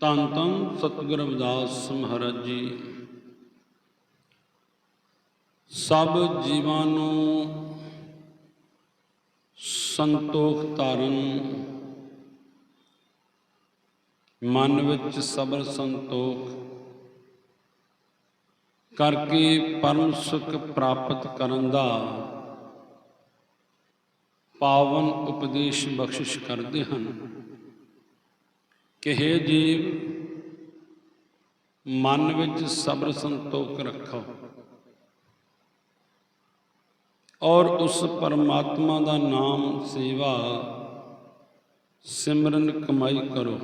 ਧੰਨ ਧੰਨ ਸਤਿਗੁਰ ਰਵਿਦਾਸ ਮਹਾਰਾਜ ਜੀ। ਸਭ ਜੀਵਾਂ ਨੂੰ ਸੰਤੋਖ ਧਾਰਨ, ਮਨ ਵਿੱਚ ਸਬਰ ਸੰਤੋਖ ਕਰਕੇ ਪਰਮ ਸੁਖ ਪ੍ਰਾਪਤ ਕਰਨ ਦਾ ਪਾਵਨ ਉਪਦੇਸ਼ ਬਖਸ਼ਿਸ਼ ਕਰਦੇ ਹਨ। ਕਿ ਹੇ ਜੀਵ, ਮਨ ਵਿੱਚ ਸਬਰ ਸੰਤੋਖ ਰੱਖੋ। ਔਰ ਉਸ ਪਰਮਾਤਮਾ ਦਾ ਨਾਮ ਸੇਵਾ, ਸਿਮਰਨ ਕਮਾਈ ਕਰੋ।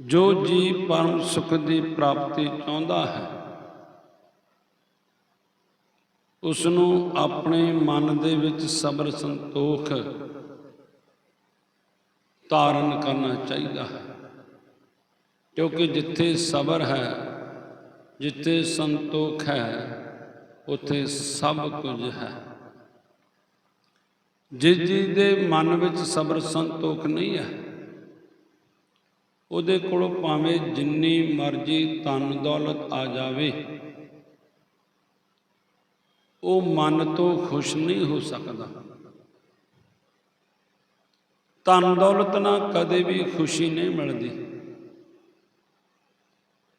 ਜੋ ਜੀ ਪਰਮ ਸੁਖ ਦੀ ਪ੍ਰਾਪਤੀ ਚਾਹੁੰਦਾ ਹੈ ਉਸ ਨੂੰ ਆਪਣੇ ਮਨ ਦੇ ਵਿੱਚ ਸਬਰ ਸੰਤੋਖ ਧਾਰਨ ਕਰਨਾ ਚਾਹੀਦਾ ਹੈ। ਕਿਉਂਕਿ ਜਿੱਥੇ ਸਬਰ ਹੈ, ਜਿੱਥੇ ਸੰਤੋਖ ਹੈ, ਉੱਥੇ ਸਭ ਕੁਝ ਹੈ। ਜਿਸ ਜੀ ਦੇ ਮਨ ਵਿੱਚ ਸਬਰ ਸੰਤੋਖ ਨਹੀਂ ਹੈ, ਉਹਦੇ ਕੋਲ ਭਾਵੇਂ ਜਿੰਨੀ ਮਰਜ਼ੀ ਧਨ ਦੌਲਤ ਆ ਜਾਵੇ, ਉਹ ਮਨ ਤੋਂ ਖੁਸ਼ ਨਹੀਂ ਹੋ ਸਕਦਾ। ਧਨ ਦੌਲਤ ਨਾਲ ਕਦੇ ਵੀ ਖੁਸ਼ੀ ਨਹੀਂ ਮਿਲਦੀ।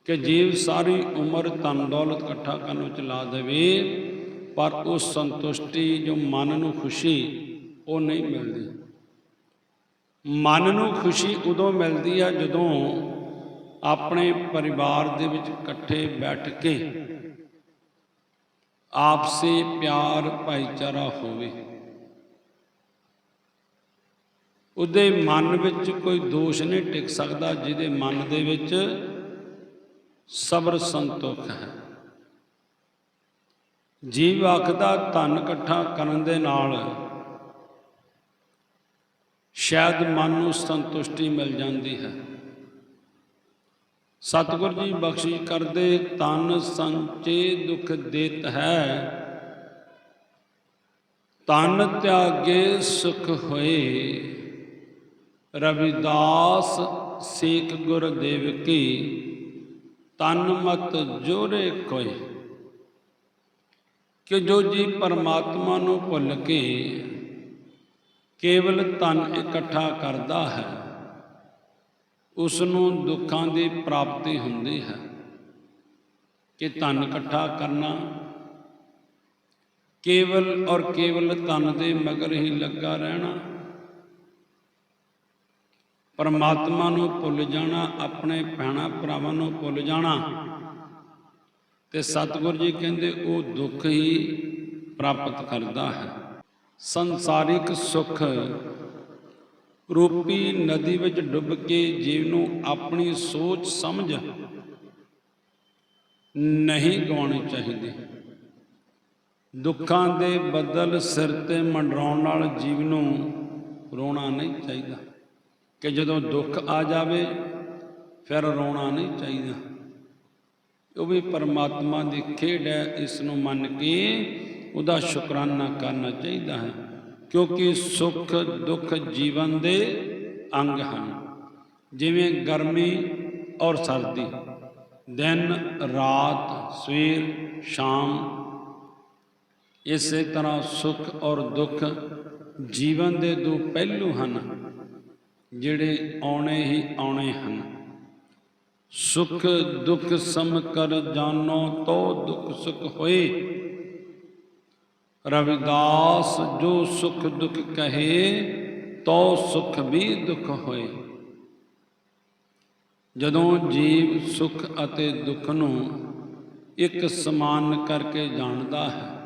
ਕਿ ਜੀਵ ਸਾਰੀ ਉਮਰ ਧਨ ਦੌਲਤ ਇਕੱਠਾ ਕਰਨ ਵਿੱਚ ਲਾ ਦੇਵੇ, ਪਰ ਉਹ ਸੰਤੁਸ਼ਟੀ ਜੋ ਮਨ ਨੂੰ ਖੁਸ਼ੀ, ਉਹ ਨਹੀਂ ਮਿਲਦੀ। ਮਨ ਨੂੰ ਖੁਸ਼ੀ ਉਦੋਂ ਮਿਲਦੀ ਆ ਜਦੋਂ ਆਪਣੇ ਪਰਿਵਾਰ ਦੇ ਵਿੱਚ ਇਕੱਠੇ ਬੈਠ ਕੇ ਆਪਸੇ ਪਿਆਰ, ਭਾਈਚਾਰਾ ਹੋਵੇ। ਉਹਦੇ ਮਨ ਵਿੱਚ ਕੋਈ ਦੋਸ਼ ਨਹੀਂ ਟਿਕ ਸਕਦਾ, ਜਿਹਦੇ ਮਨ ਦੇ ਵਿੱਚ ਸਬਰ ਸੰਤੋਖ ਹੈ। ਜੀਵ ਆਖਦਾ, ਧਨ ਇਕੱਠਾ ਕਰਨ ਦੇ ਨਾਲ ਸ਼ਾਇਦ ਮਨ ਨੂੰ ਸੰਤੁਸ਼ਟੀ ਮਿਲ ਜਾਂਦੀ ਹੈ। ਸਤਿਗੁਰ ਜੀ ਬਖਸ਼ਿਸ਼ ਕਰਦੇ ਤਨ ਸੰਚੇ ਦੁਖ ਦੇਤ ਹੈ। ਤਨ ਤਿਆਗੇ ਸੁਖ ਹੋਏ। ਰਵਿਦਾਸ ਸੇਖ ਗੁਰ ਦੇਵ ਕੀ, ਤਨ ਮਤ ਜੋਰੇ ਕੋਈ ਕਿ ਜੋ ਜੀ ਪਰਮਾਤਮਾ ਨੂੰ ਭੁੱਲ ਕੇ ਕੇਵਲ ਧਨ ਇਕੱਠਾ ਕਰਦਾ ਹੈ ਉਸ ਨੂੰ ਦੁੱਖਾਂ ਦੀ ਪ੍ਰਾਪਤੀ ਹੁੰਦੀ ਹੈ। ਕਿ ਧਨ ਇਕੱਠਾ ਕਰਨਾ ਕੇਵਲ ਔਰ ਕੇਵਲ ਧਨ ਦੇ ਮਗਰ ਹੀ ਲੱਗਾ ਰਹਿਣਾ ਪਰਮਾਤਮਾ ਨੂੰ ਭੁੱਲ ਜਾਣਾ, ਆਪਣੇ ਭੈਣਾ ਭਰਾਵਾਂ ਨੂੰ ਭੁੱਲ ਜਾਣਾ। ਤੇ ਸਤਿਗੁਰੂ ਜੀ ਕਹਿੰਦੇ, ਉਹ ਦੁੱਖ ਹੀ ਪ੍ਰਾਪਤ ਕਰਦਾ ਹੈ। ਸੰਸਾਰਿਕ ਸੁਖ ਰੂਪੀ ਨਦੀ ਵਿੱਚ ਡੁੱਬ ਕੇ ਜੀਵ ਨੂੰ ਆਪਣੀ ਸੋਚ ਸਮਝ ਨਹੀਂ ਗਵਾਉਣੀ ਚਾਹੀਦੀ। ਦੁੱਖਾਂ ਦੇ ਬਦਲ ਸਿਰ ਤੇ ਮੰਡਰਾਉਣ ਨਾਲ ਜੀਵ ਨੂੰ ਰੋਣਾ ਨਹੀਂ ਚਾਹੀਦਾ। ਕਿ ਜਦੋਂ ਦੁੱਖ ਆ ਜਾਵੇ, ਫਿਰ ਰੋਣਾ ਨਹੀਂ ਚਾਹੀਦਾ। ਉਹ ਵੀ ਪਰਮਾਤਮਾ ਦੀ ਖੇਡ ਹੈ, ਇਸ ਨੂੰ ਮੰਨ ਕੇ ਉਹਦਾ ਸ਼ੁਕਰਾਨਾ ਕਰਨਾ ਚਾਹੀਦਾ ਹੈ, ਕਿਉਂਕਿ ਸੁੱਖ, ਦੁੱਖ ਜੀਵਨ ਦੇ ਅੰਗ ਹਨ। ਜਿਵੇਂ ਗਰਮੀ ਔਰ ਸਰਦੀ, ਦਿਨ, ਰਾਤ, ਸਵੇਰ, ਸ਼ਾਮ, ਇਸੇ ਤਰ੍ਹਾਂ ਸੁੱਖ ਔਰ ਦੁੱਖ ਜੀਵਨ ਦੇ ਦੋ ਪਹਿਲੂ ਹਨ। ਜਿਹੜੇ ਆਉਣੇ ਹੀ ਆਉਣੇ ਹਨ। ਸੁਖ ਦੁਖ ਸਮ ਕਰ ਜਾਣੋ, ਤੋ ਦੁਖ ਸੁਖ ਹੋਏ। ਰਵਿਦਾਸ ਜੋ ਸੁਖ ਦੁਖ ਕਹੇ, ਤੋ ਸੁਖ ਵੀ ਦੁਖ ਹੋਏ। ਜਦੋਂ ਜੀਵ ਸੁਖ ਅਤੇ ਦੁੱਖ ਨੂੰ ਇੱਕ ਸਮਾਨ ਕਰਕੇ ਜਾਣਦਾ ਹੈ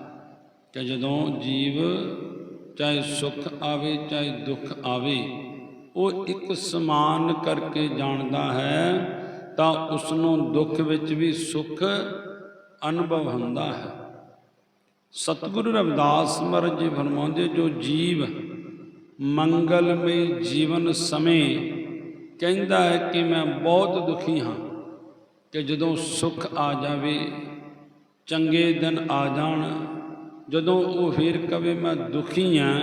ਕਿ ਜਦੋਂ ਜੀਵ ਚਾਹੇ ਸੁਖ ਆਵੇ, ਚਾਹੇ ਦੁੱਖ ਆਵੇ ਉਹ ਇੱਕ ਸਮਾਨ ਕਰਕੇ ਜਾਣਦਾ ਹੈ, ਤਾਂ ਉਸ ਨੂੰ ਦੁੱਖ ਵਿੱਚ ਵੀ ਸੁਖ ਅਨੁਭਵ ਹੁੰਦਾ ਹੈ। ਸਤਿਗੁਰੂ ਰਵਿਦਾਸ ਮਹਾਰਾਜ ਜੀ ਫਰਮਾਉਂਦੇ, ਜੋ ਜੀਵ ਮੰਗਲਮਈ ਜੀਵਨ ਸਮੇਂ ਕਹਿੰਦਾ ਹੈ ਕਿ ਮੈਂ ਬਹੁਤ ਦੁਖੀ ਹਾਂ ਕਿ ਜਦੋਂ ਸੁੱਖ ਆ ਜਾਵੇ, ਚੰਗੇ ਦਿਨ ਆ ਜਾਣ, ਜਦੋਂ ਉਹ ਫਿਰ ਕਵੇ ਮੈਂ ਦੁਖੀ ਹਾਂ,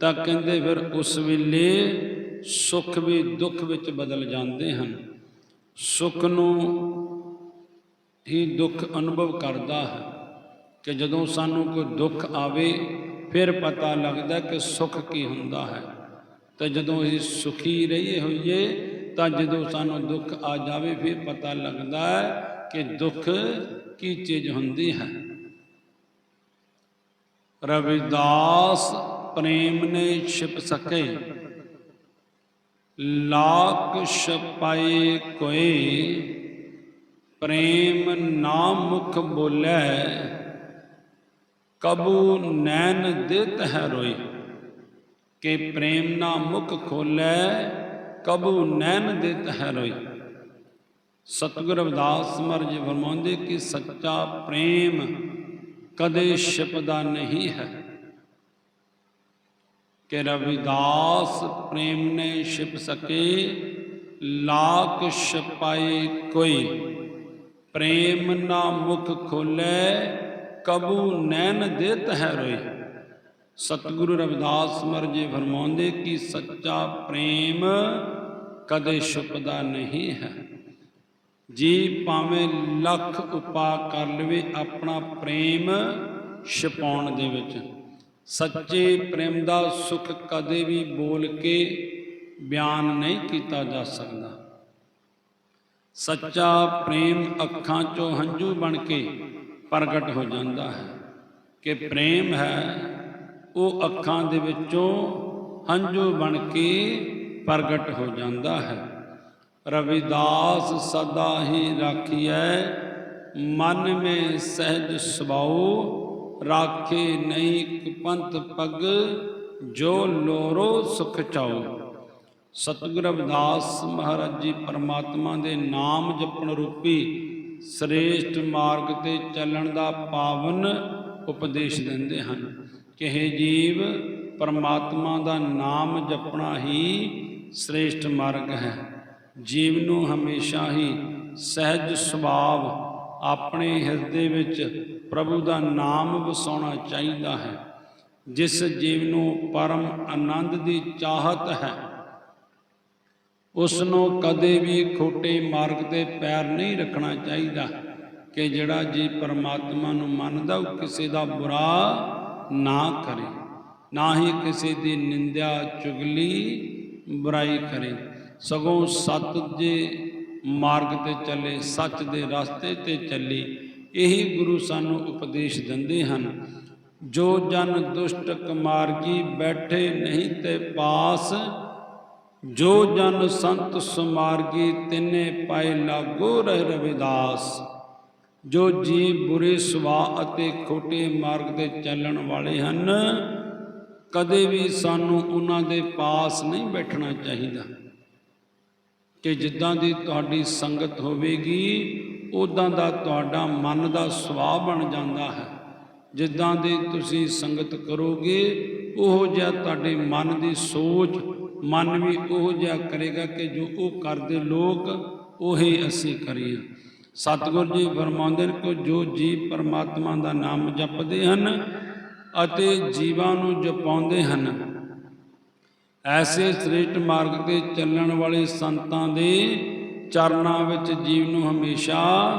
ਤਾਂ ਕਹਿੰਦੇ ਫਿਰ ਉਸ ਵੇਲੇ ਸੁੱਖ ਵੀ ਦੁੱਖ ਵਿੱਚ ਬਦਲ ਜਾਂਦੇ ਹਨ। ਸੁੱਖ ਨੂੰ ਹੀ ਦੁੱਖ ਅਨੁਭਵ ਕਰਦਾ ਹੈ ਕਿ ਜਦੋਂ ਸਾਨੂੰ ਕੋਈ ਦੁੱਖ ਆਵੇ, ਫਿਰ ਪਤਾ ਲੱਗਦਾ ਕਿ ਸੁੱਖ ਕੀ ਹੁੰਦਾ ਹੈ। ਤੇ ਜਦੋਂ ਅਸੀਂ ਸੁਖੀ ਰਹੀਏ ਹੋਈਏ, ਤਾਂ ਜਦੋਂ ਸਾਨੂੰ ਦੁੱਖ ਆ ਜਾਵੇ, ਫਿਰ ਪਤਾ ਲੱਗਦਾ ਹੈ ਕਿ ਦੁੱਖ ਕੀ ਚੀਜ਼ ਹੁੰਦੀ ਹੈ। ਰਵਿਦਾਸ ਪ੍ਰੇਮ ਨੇ ਛਿਪ ਸਕੇ। ਲਾਕ ਛਪਾਏ ਕੋਏ, ਪ੍ਰੇਮ ਨਾ ਮੁਖ ਬੋਲੇ, ਕਬੂ ਨੈਣ ਦਿੱਤ ਹੈ ਰੋਈ ਕਿ ਪ੍ਰੇਮ ਨਾ ਮੁਖ ਖੋਲੇ, ਕਬੂ ਨੈਣ ਦਿੱਤ ਹੈ ਰੋਈ ਸਤਿਗੁਰ ਮਰ ਜੀ ਫਰਮਾਉਂਦੇ ਕਿ ਸੱਚਾ ਪ੍ਰੇਮ ਕਦੇ ਛਿਪਦਾ ਨਹੀਂ ਹੈ। ਕਿ ਰਵਿਦਾਸ ਪ੍ਰੇਮ ਨੇ ਛਿਪ ਸਕੇ, ਲਾਕ ਛਪਾਏ ਕੋਈ। ਪ੍ਰੇਮ ਨਾ ਮੁਖ ਖੋਲੇ, ਕਬੂ ਨੈਣ ਦੇਤ ਹੈ ਰੋਈ ਸਤਿਗੁਰੂ ਰਵਿਦਾਸ ਮਹਾਰਾਜ ਜੀ ਫਰਮਾਉਂਦੇ ਕਿ ਸੱਚਾ ਪ੍ਰੇਮ ਕਦੇ ਛੁਪਦਾ ਨਹੀਂ ਹੈ। ਜੀ ਭਾਵੇਂ ਲੱਖ ਉਪਾ ਕਰ ਲਵੇ, ਆਪਣਾ ਪ੍ਰੇਮ ਛਪਾਉਣ ਦੇ ਵਿੱਚ। ਸੱਚੇ ਪ੍ਰੇਮ ਦਾ ਸੁਖ ਕਦੇ ਵੀ ਬੋਲ ਕੇ ਬਿਆਨ ਨਹੀਂ ਕੀਤਾ ਜਾ ਸਕਦਾ। ਸੱਚਾ ਪ੍ਰੇਮ ਅੱਖਾਂ ਚੋਂ ਹੰਝੂ ਬਣ ਕੇ ਪ੍ਰਗਟ ਹੋ ਜਾਂਦਾ ਹੈ ਕਿ ਪ੍ਰੇਮ ਹੈ, ਉਹ ਅੱਖਾਂ ਦੇ ਵਿੱਚੋਂ ਹੰਝੂ ਬਣ ਕੇ ਪ੍ਰਗਟ ਹੋ ਜਾਂਦਾ ਹੈ। ਰਵਿਦਾਸ ਸਦਾ ਹੀ ਰਾਖੀਐ, ਮਨ ਮੇ ਸਹਿਜ ਸੁਭਾਉ ਰਾਖੇ ਨਹੀਂ ਪੰਥ ਪਗ, ਜੋ ਲੋਰੋ ਸੁਖ ਚਾਉ। ਸਤਿਗੁਰ ਅਵਦਾਸ ਮਹਾਰਾਜ ਜੀ ਪਰਮਾਤਮਾ ਦੇ ਨਾਮ ਜਪਣ ਰੂਪੀ ਸ੍ਰੇਸ਼ਟ ਮਾਰਗ ਤੇ ਚੱਲਣ ਦਾ ਪਾਵਨ ਉਪਦੇਸ਼ ਦਿੰਦੇ ਹਨ। ਕਿ ਇਹ ਜੀਵ, ਪਰਮਾਤਮਾ ਦਾ ਨਾਮ ਜਪਣਾ ਹੀ ਸ੍ਰੇਸ਼ਟ ਮਾਰਗ ਹੈ। ਜੀਵ ਨੂੰ ਹਮੇਸ਼ਾ ਹੀ ਸਹਿਜ ਸੁਭਾਵ ਆਪਣੇ ਹਿਰਦੇ ਵਿੱਚ ਪ੍ਰਭੂ ਦਾ ਨਾਮ ਵਸਾਉਣਾ ਚਾਹੀਦਾ ਹੈ, ਜਿਸ ਜੀਵ ਨੂੰ ਪਰਮ ਆਨੰਦ ਦੀ ਚਾਹਤ ਹੈ। ਉਸ ਨੂੰ ਕਦੇ ਵੀ ਖੋਟੇ ਮਾਰਗ ਤੇ ਪੈਰ ਨਹੀਂ ਰੱਖਣਾ ਚਾਹੀਦਾ ਕਿ ਜਿਹੜਾ ਜੀ ਪਰਮਾਤਮਾ ਨੂੰ ਮੰਨਦਾ, ਉਹ ਕਿਸੇ ਦਾ ਬੁਰਾ ਨਾ ਕਰੇ, ਨਾ ਹੀ ਕਿਸੇ ਦੀ ਨਿੰਦਿਆ, ਚੁਗਲੀ, ਬੁਰਾਈ ਕਰੇ। ਸਗੋਂ ਸਤ ਦੇ ਮਾਰਗ ਤੇ ਚੱਲੇ, ਸੱਚ ਦੇ ਰਸਤੇ ਤੇ ਚੱਲੀ ਇਹੀ ਗੁਰੂ ਸਾਨੂੰ ਉਪਦੇਸ਼ ਦਿੰਦੇ ਹਨ, ਜੋ ਜਨ ਦੁਸ਼ਟ ਕੁਮਾਰਗੀ ਬੈਠੇ ਨਹੀਂ ਤੇ ਪਾਸ, ਜੋ ਜਨ ਸੰਤ ਸੁਮਾਰਗੀ ਤਿੰਨੇ ਪਾਏ ਲਾਗੋ ਰਹਿ ਰਵਿਦਾਸ, ਜੋ ਜੀ ਬੁਰੇ ਸੁਭਾਅ ਅਤੇ ਖੋਟੇ ਮਾਰਗ ਦੇ ਚੱਲਣ ਵਾਲੇ ਹਨ, ਕਦੇ ਵੀ ਸਾਨੂੰ ਉਹਨਾਂ ਦੇ ਪਾਸ ਨਹੀਂ ਬੈਠਣਾ ਚਾਹੀਦਾ। ਕਿ ਜਿੱਦਾਂ ਦੀ ਤੁਹਾਡੀ ਸੰਗਤ ਹੋਵੇਗੀ ਉਦਾਂ ਦਾ ਤੁਹਾਡਾ ਮਨ ਦਾ ਸੁਭਾਅ ਬਣ ਜਾਂਦਾ ਹੈ। ਜਿੱਦਾਂ ਦੀ ਤੁਸੀਂ ਸੰਗਤ ਕਰੋਗੇ, ਉਹ ਜਿਹਾ ਤੁਹਾਡੇ ਮਨ ਦੀ ਸੋਚ, ਮਨ ਵੀ ਉਹ ਜਿਹਾ ਕਰੇਗਾ ਕਿ ਜੋ ਉਹ ਕਰਦੇ ਲੋਕ, ਉਹੀ ਅਸੀਂ ਕਰੀਏ। ਸਤਿਗੁਰ ਜੀ ਫਰਮਾਉਂਦੇ ਨੇ ਕਿ ਜੋ ਜੀਵ ਪਰਮਾਤਮਾ ਦਾ ਨਾਮ ਜਪਦੇ ਹਨ ਅਤੇ ਜੀਵਾਂ ਨੂੰ ਜਪਾਉਂਦੇ ਹਨ, ਐਸੇ ਸ੍ਰੇਸ਼ਟ ਮਾਰਗ ਤੇ ਚੱਲਣ ਵਾਲੇ ਸੰਤਾਂ ਦੇ ਚਰਨਾਂ ਵਿੱਚ ਜੀਵ ਨੂੰ ਹਮੇਸ਼ਾ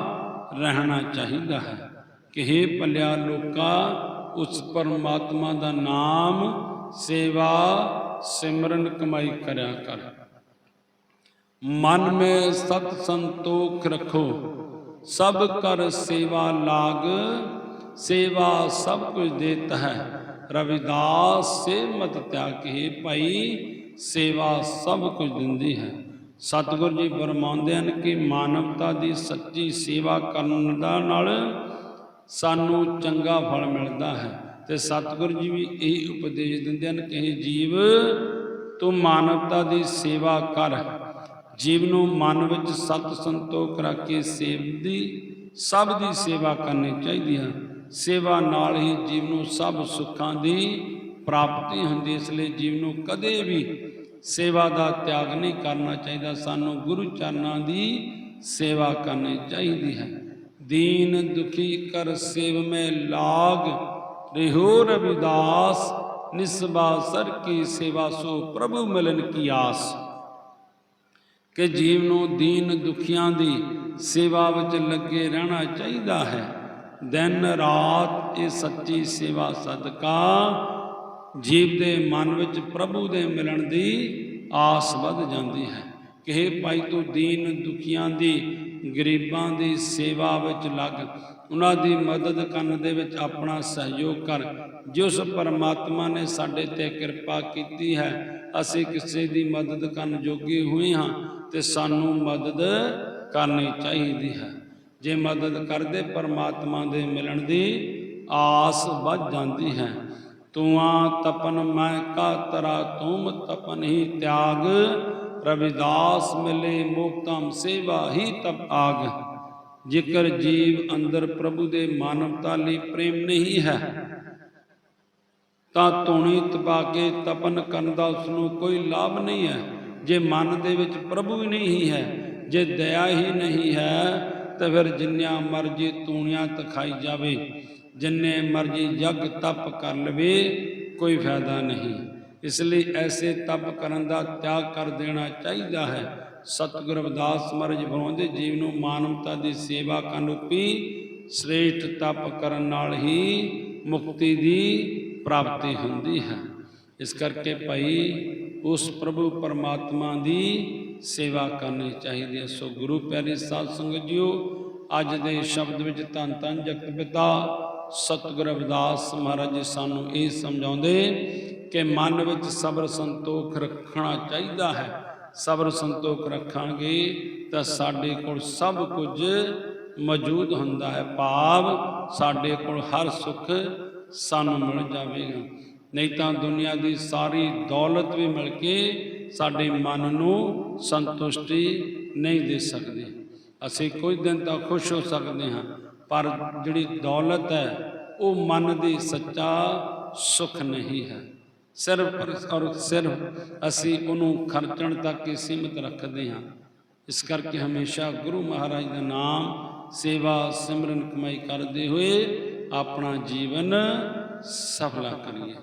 ਰਹਿਣਾ ਚਾਹੀਦਾ ਹੈ। ਕਿ हे ਭਲਿਆ ਲੋਕਾ, ਉਸ ਪਰਮਾਤਮਾ ਦਾ ਨਾਮ ਸੇਵਾ, ਸਿਮਰਨ, ਕਮਾਈ ਕਰਿਆ ਕਰ। ਮਨ ਮੇ ਸਤ ਸੰਤੋਖ ਰੱਖੋ। ਸਭ ਕਰ ਸੇਵਾ ਲਾਗ, ਸੇਵਾ ਸਭ ਕੁਝ ਦੇਤ ਹੈ। ਰਵਿਦਾਸ ਸੇ ਮਤ ਤਿਆਗ ਕੇ ਭਾਈ, ਸੇਵਾ ਸਭ ਕੁਝ ਦਿੰਦੀ ਹੈ। ਸਤਿਗੁਰ ਜੀ ਫਰਮਾਉਂਦੇ ਹਨ ਕਿ ਮਾਨਵਤਾ ਦੀ ਸੱਚੀ ਸੇਵਾ ਕਰਨ ਦਾ ਨਾਲ ਸਾਨੂੰ ਚੰਗਾ ਫਲ ਮਿਲਦਾ ਹੈ। ਤੇ ਸਤਿਗੁਰ ਜੀ ਵੀ ਇਹ ਉਪਦੇਸ਼ ਦਿੰਦੇ ਹਨ ਕਿ ਇਹ ਜੀਵ ਤੂੰ ਮਾਨਵਤਾ ਦੀ ਸੇਵਾ ਕਰ। ਜੀਵ ਨੂੰ ਮਨ ਵਿੱਚ ਸਤ ਸੰਤੋਖ ਰੱਖ ਕੇ ਸੇਵਦੀ ਸਭ ਦੀ ਸੇਵਾ ਕਰਨੀ ਚਾਹੀਦੀ ਹੈ। ਸੇਵਾ ਨਾਲ ਹੀ ਜੀਵ ਨੂੰ ਸਭ ਸੁੱਖਾਂ ਦੀ ਪ੍ਰਾਪਤੀ ਹੁੰਦੀ ਇਸ ਲਈ ਜੀਵ ਨੂੰ ਕਦੇ ਵੀ ਸੇਵਾ ਦਾ ਤਿਆਗ ਨਹੀਂ ਕਰਨਾ ਚਾਹੀਦਾ। ਸਾਨੂੰ ਗੁਰੂ ਚਰਨਾਂ ਦੀ ਸੇਵਾ ਕਰਨੀ ਚਾਹੀਦੀ ਹੈ। ਦੀਨ ਦੁਖੀ ਕਰ ਸੇਵ ਮੈਂ ਲਾਗ, ਰਿਹੋ ਰਵਿਦਾਸ, ਨਿਸਬਾ ਸਰ ਕੀ ਸੇਵਾ, ਸੋ ਪ੍ਰਭੂ ਮਿਲਨ ਕੀ ਆਸ। ਕਿ ਜੀਵ ਨੂੰ ਦੀਨ ਦੁਖੀਆਂ ਦੀ ਸੇਵਾ ਵਿੱਚ ਲੱਗੇ ਰਹਿਣਾ ਚਾਹੀਦਾ ਹੈ। ਦਿਨ ਰਾਤ ਇਹ ਸੱਚੀ ਸੇਵਾ ਸਦਕਾ ਜੀਵ ਦੇ ਮਨ ਵਿੱਚ ਪ੍ਰਭੂ ਦੇ ਮਿਲਣ ਦੀ ਆਸ ਵੱਧ ਜਾਂਦੀ ਹੈ। ਕਿ ਹੇ ਭਾਈ ਤੂੰ ਦੀਨ ਦੁਖੀਆਂ ਦੀ, ਗਰੀਬਾਂ ਦੀ ਸੇਵਾ ਵਿੱਚ ਲੱਗ। ਉਹਨਾਂ ਦੀ ਮਦਦ ਕਰਨ ਦੇ ਵਿੱਚ ਆਪਣਾ ਸਹਿਯੋਗ ਕਰ। ਜਿਸ ਪਰਮਾਤਮਾ ਨੇ ਸਾਡੇ ਤੇ ਕਿਰਪਾ ਕੀਤੀ ਹੈ, ਅਸੀਂ ਕਿਸੇ ਦੀ ਮਦਦ ਕਰਨ ਜੋਗੇ ਹੋਏ ਹਾਂ ਤੇ ਸਾਨੂੰ ਮਦਦ ਕਰਨੀ ਚਾਹੀਦੀ ਹੈ। ਜੇ ਮਦਦ ਕਰਦੇ ਪਰਮਾਤਮਾ ਦੇ ਮਿਲਣ ਦੀ ਆਸ ਵੱਧ ਜਾਂਦੀ ਹੈ ਤੂੰ ਤਪਨ ਮੈਂ ਕਾ ਤਰਾ ਤੁਮ ਤਪਨ ਹੀ ਤਿਆਗ, ਰਵਿਦਾਸ ਮਿਲੇ ਮੁਕਤਮ ਸੇਵਾ ਹੀ ਤਪ ਆਗ। ਜਿਕਰ ਜੀਵ ਅੰਦਰ ਪ੍ਰਭੂ ਦੇ ਮਾਨਵਤਾ ਲਈ ਪ੍ਰੇਮ ਨਹੀਂ ਹੈ, ਤਾਂ ਧੂਣੀ ਤਪਾ ਕੇ ਤਪਨ ਕਰਨ ਦਾ ਉਸ ਨੂੰ ਕੋਈ ਲਾਭ ਨਹੀਂ ਹੈ। ਜੇ ਮਨ ਦੇ ਵਿੱਚ ਪ੍ਰਭੂ ਹੀ ਨਹੀਂ ਹੈ, ਜੇ ਦਇਆ ਹੀ ਨਹੀਂ ਹੈ, ਤਾਂ ਫਿਰ ਜਿੰਨਿਆਂ ਮਰਜ਼ੀ ਤੂਣੀਆਂ ਤਖਾਈ ਜਾਵੇ। ਜਿੰਨੇ ਮਰਜ਼ੀ ਜਗ ਤਪ ਕਰ ਲਵੇ, ਕੋਈ ਫਾਇਦਾ ਨਹੀਂ। ਇਸ ਲਈ ਐਸੇ ਤਪ ਕਰਨ ਦਾ ਤਿਆਗ ਕਰ ਦੇਣਾ ਚਾਹੀਦਾ ਹੈ। ਸਤਿਗੁਰ ਅਵਦਾਸ ਮਹਾਰਾਜ ਫਰਮਾਉਂਦੇ ਜੀਵ ਨੂੰ ਮਾਨਵਤਾ ਦੀ ਸੇਵਾ ਕਰਨ ਰੂਪੀ ਸ੍ਰੇਸ਼ਟ ਤਪ ਕਰਨ ਨਾਲ ਹੀ ਮੁਕਤੀ ਦੀ ਪ੍ਰਾਪਤੀ ਹੁੰਦੀ ਹੈ। ਇਸ ਕਰਕੇ ਭਾਈ, ਉਸ ਪ੍ਰਭੂ ਪਰਮਾਤਮਾ ਦੀ ਸੇਵਾ ਕਰਨੀ ਚਾਹੀਦੀ ਹੈ। ਸੋ ਗੁਰੂ ਪਿਆਰੇ ਸਾਧ ਸੰਗਤ ਜੀਓ, ਅੱਜ ਦੇ ਸ਼ਬਦ ਵਿੱਚ ਧੰਨ ਧੰਨ ਜਗਤ ਪਿਤਾ ਸਤਿਗੁਰ ਰਵਿਦਾਸ ਮਹਾਰਾਜ ਜੀ ਸਾਨੂੰ ਇਹ ਸਮਝਾਉਂਦੇ ਕਿ ਮਨ ਵਿੱਚ ਸਬਰ ਸੰਤੋਖ ਰੱਖਣਾ ਚਾਹੀਦਾ ਹੈ। ਸਬਰ ਸੰਤੋਖ ਰੱਖਾਂਗੇ ਤਾਂ ਸਾਡੇ ਕੋਲ ਸਭ ਕੁਝ ਮੌਜੂਦ ਹੁੰਦਾ ਹੈ। ਭਾਵ ਸਾਡੇ ਕੋਲ ਹਰ ਸੁੱਖ ਸਾਨੂੰ ਮਿਲ ਜਾਵੇਗਾ। ਨਹੀਂ ਤਾਂ ਦੁਨੀਆ ਦੀ ਸਾਰੀ ਦੌਲਤ ਵੀ ਮਿਲ ਕੇ ਸਾਡੇ ਮਨ ਨੂੰ ਸੰਤੁਸ਼ਟੀ ਨਹੀਂ ਦੇ ਸਕਦੀ। ਅਸੀਂ ਕੁਝ ਦਿਨ ਤਾਂ ਖੁਸ਼ ਹੋ ਸਕਦੇ ਹਾਂ। ਪਰ ਜਿਹੜੀ ਦੌਲਤ ਹੈ, ਉਹ ਮਨ ਦੀ ਸੱਚਾ ਸੁਖ ਨਹੀਂ ਹੈ। ਸਿਰਫ ਔਰ ਸਿਰਫ ਅਸੀਂ ਉਹਨੂੰ ਖਰਚਣ ਤੱਕ ਹੀ ਸੀਮਿਤ ਰੱਖਦੇ ਹਾਂ। ਇਸ ਕਰਕੇ ਹਮੇਸ਼ਾ ਗੁਰੂ ਮਹਾਰਾਜ ਦਾ ਨਾਮ ਸੇਵਾ ਸਿਮਰਨ ਕਮਾਈ ਕਰਦੇ ਹੋਏ ਆਪਣਾ ਜੀਵਨ ਸਫਲਾ ਕਰੀਏ।